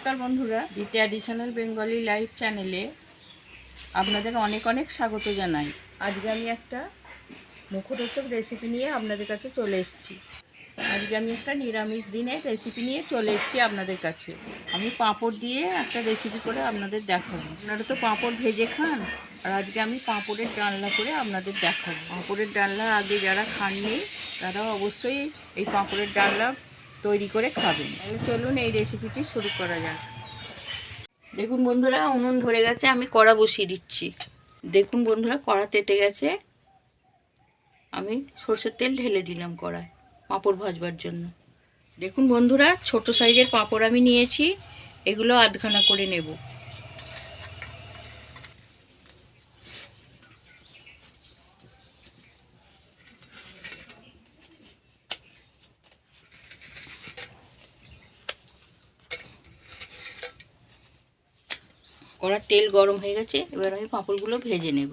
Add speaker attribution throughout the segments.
Speaker 1: নমস্কার বন্ধুরা দি traditional Bengali live চ্যানেলে আপনাদের অনেক অনেক স্বাগত জানাই। আজকে আমি একটা মুখরোচক রেসিপি নিয়ে আপনাদের কাছে চলে এসেছি। আজকে আমি একটা নিরামিষ দিনের রেসিপি নিয়ে চলে এসেছি আপনাদের কাছে। আমি পাঁপড় দিয়ে একটা রেসিপি করে আপনাদের দেখাবো। আপনারা তো পাঁপড় ভেজে খান, আর আজকে আমি পাঁপড়ের ডালনা করে আপনাদের দেখাবো। পাঁপড়ের ডালনা আগে যারা খাননি তারা অবশ্যই এই পাঁপড়ের ডালনা তৈরি করে খাবেন তাহলে চলুন এই রেসিপিটি শুরু করা যাক। দেখুন বন্ধুরা, উনুন ধরে গেছে, আমি কড়া বসিয়ে দিচ্ছি। দেখুন বন্ধুরা, কড়া তেতে গেছে। আমি সর্ষের তেল ঢেলে দিলাম কড়ায় পাঁপড় ভাজবার জন্য। দেখুন বন্ধুরা, ছোট সাইজের পাঁপড় আমি নিয়েছি, এগুলো আধখানা করে নেব। কড়ার তেল গরম হয়ে গেছে এবার আমি পাঁপড়গুলো ভেজে নেব।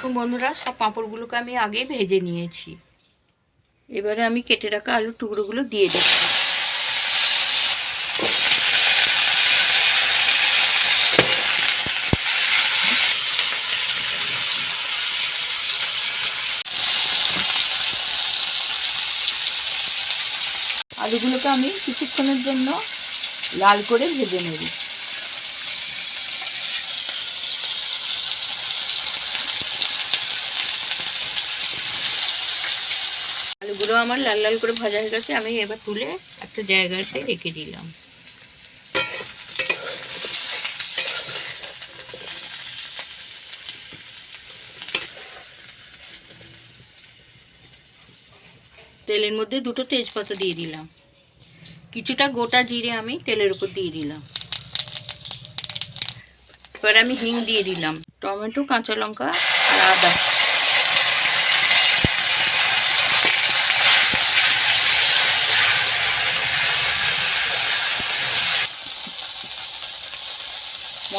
Speaker 1: দেখুন বন্ধুরা সব পাঁপড়গুলোকে আমি আগে ভেজে নিয়েছি। এবারে আমি কেটে রাখা আলুর টুকরোগুলো দিয়ে দিচ্ছি আলুগুলোকে আমি কিছুক্ষণের জন্য লাল করে ভেজে নেব। আলুগুলো আমার লাল লাল করে ভাজা হয়ে গেছে, আমি এবার তুলে একটা জায়গাতে রেখে দিলাম। তেলের মধ্যে দুটো তেজপাতা দিয়ে দিলাম। কিছুটা গোটা জিরে আমি তেলের উপর দিয়ে দিলাম। এবার আমি হিং দিয়ে দিলাম। টমেটো, কাঁচা লঙ্কা আর আদা।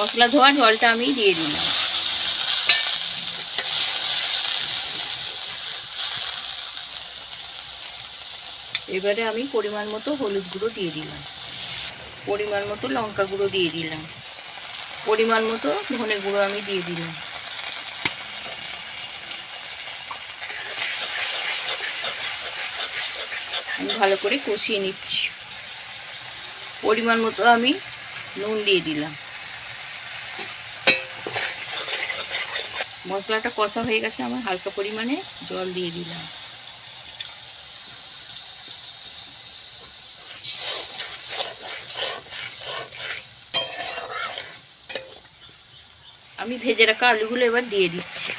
Speaker 1: মশলা ধোয়া জলটা আমি দিয়ে দিলাম। এবারে আমি পরিমাণ মতো হলুদ গুঁড়ো দিয়ে দিলাম। পরিমাণ মতো লঙ্কা গুঁড়ো দিয়ে দিলাম। পরিমাণ মতো ধনে গুঁড়ো আমি দিয়ে দিলাম। ভালো করে কষিয়ে নিচ্ছি। পরিমাণ মতো আমি নুন দিয়ে দিলাম। মশলাটা কষা হয়ে গেছে আমার, হালকা পরিমাণে জল দিয়ে দিলাম। আমি ভেজে রাখা আলুগুলো এবার দিয়ে দিচ্ছি।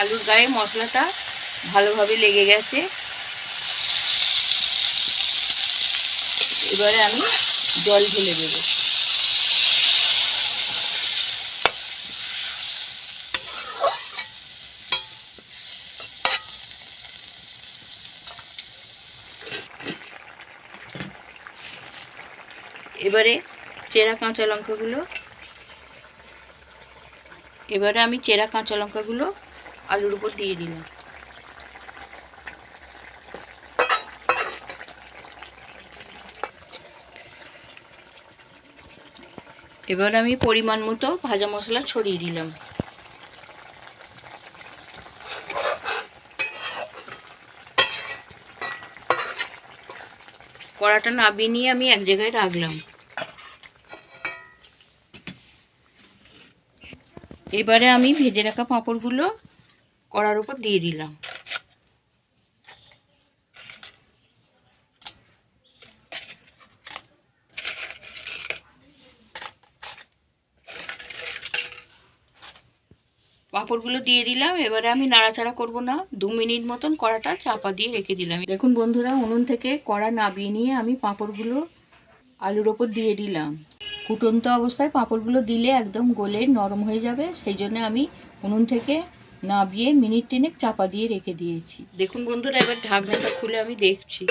Speaker 1: আলুর গায়ে মশলাটা ভালোভাবে লেগে গেছে। এবারে আমি জল ঢেলে দেব। এবারে চেরা কাঁচা লঙ্কাগুলো, এবারে আমি চেরা কাঁচা লঙ্কাগুলো আলুর উপর দিয়ে দিলাম। এবার আমি পরিমাণ মতো ভাজা মশলা ছড়িয়ে দিলাম। কড়াটা নাবিয়ে নিয়ে আমি এক জায়গায় রাখলাম। এবারে আমি ভেজে রাখা পাঁপড়গুলো কড়ার উপর দিয়ে দিলাম। পাঁপড়গুলো দিয়ে দিলাম, এবারে আমি নাড়াচাড়া করব না। দু মিনিট মতন কড়াটা চাপা দিয়ে রেখে দিলাম। দেখুন বন্ধুরা, উনুন থেকে কড়া নাবিয়ে নিয়ে আমি পাঁপড়গুলো আলুর ওপর দিয়ে দিলাম। ফুটন্ত অবস্থায় পাঁপড়গুলো দিলে একদম গলে নরম হয়ে যাবে, সেই জন্য আমি উনুন থেকে নাবিয়ে মিনিট তিনেক চাপা দিয়ে রেখে দিয়েছি। দেখুন বন্ধুরা, এবার ঢাকনাটা খুলে আমি দেখছি।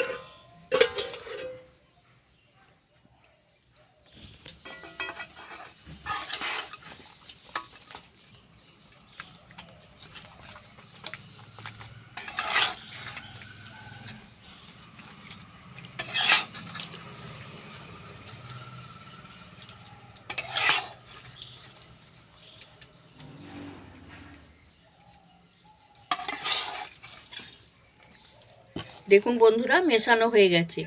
Speaker 1: দেখুন বন্ধুরা মেশানো হয়ে গেছে।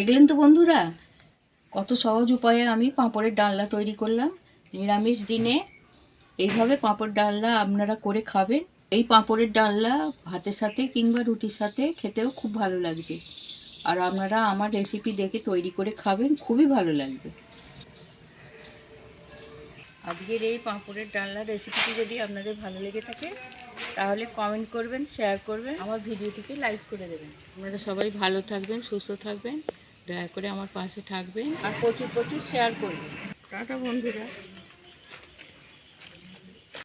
Speaker 1: দেখলেন তো বন্ধুরা? কত সহজ উপায়ে আমি পাঁপড়ের ডালনা তৈরি করলাম। নিরামিষ দিনে এইভাবে পাঁপড় ডালনা আপনারা করে খাবেন। এই পাঁপড়ের ডালনা ভাতের সাথে কিংবা রুটির সাথে খেতেও খুব ভালো লাগবে। আর আপনারা আমার রেসিপি দেখে তৈরি করে খাবেন, খুবই ভালো লাগবে। আজকের এই পাঁপড়ের ডালনা রেসিপিটি যদি আপনাদের ভালো লেগে থাকে, তাহলে কমেন্ট করবেন শেয়ার করবেন, আমার ভিডিওটিকে লাইক করে দেবেন। আপনারা সবাই ভালো থাকবেন, সুস্থ থাকবেন। দয়া করে আমার পাশে থাকবেন। আর প্রচুর প্রচুর শেয়ার করবেন। টাটা বন্ধুরা।